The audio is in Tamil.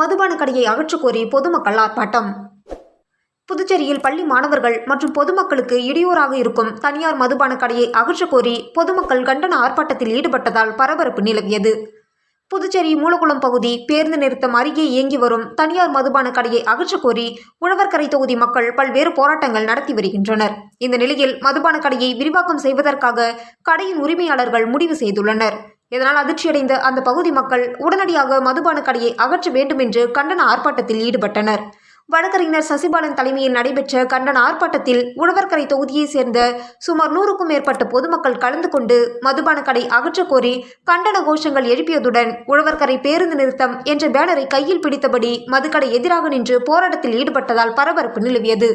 மதுபான கடையை அகற்றக் கோரி பொதுமக்கள் ஆர்ப்பாட்டம். புதுச்சேரியில் பள்ளி மாணவர்கள் மற்றும் பொதுமக்களுக்கு இடையூறாக இருக்கும் தனியார் மதுபான கடையை அகற்றக் கோரி பொதுமக்கள் கண்டன ஆர்ப்பாட்டத்தில் ஈடுபட்டதால் பரபரப்பு நிலவியது. புதுச்சேரி மூலகுளம் பகுதி பேருந்து நிறுத்தம் அருகே இயங்கி வரும் தனியார் மதுபான கடையை அகற்றக் கோரி உழவர்கரை தொகுதி மக்கள் பல்வேறு போராட்டங்கள் நடத்தி வருகின்றனர். இந்த நிலையில் மதுபான கடையை விரிவாக்கம் செய்வதற்காக கடையின் உரிமையாளர்கள் முடிவு செய்துள்ளனர். இதனால் அதிர்ச்சியடைந்த அந்த பகுதி மக்கள் உடனடியாக மதுபான கடையை அகற்ற வேண்டும் என்று கண்டன ஆர்ப்பாட்டத்தில் ஈடுபட்டனர். வழக்கறிஞர் சசிபாலன் தலைமையில் நடைபெற்ற கண்டன ஆர்ப்பாட்டத்தில் உழவர்கரை தொகுதியைச் சேர்ந்த சுமார் நூறுக்கும் மேற்பட்ட பொதுமக்கள் கலந்து கொண்டு மதுபான கடை அகற்றக் கோரி கண்டன கோஷங்கள் எழுப்பியதுடன் உழவர்கரை பேருந்து நிறுத்தம் என்ற பேனரை கையில் பிடித்தபடி மதுக்கடை எதிராக நின்று போராட்டத்தில் ஈடுபட்டதால் பரபரப்பு நிலவியது.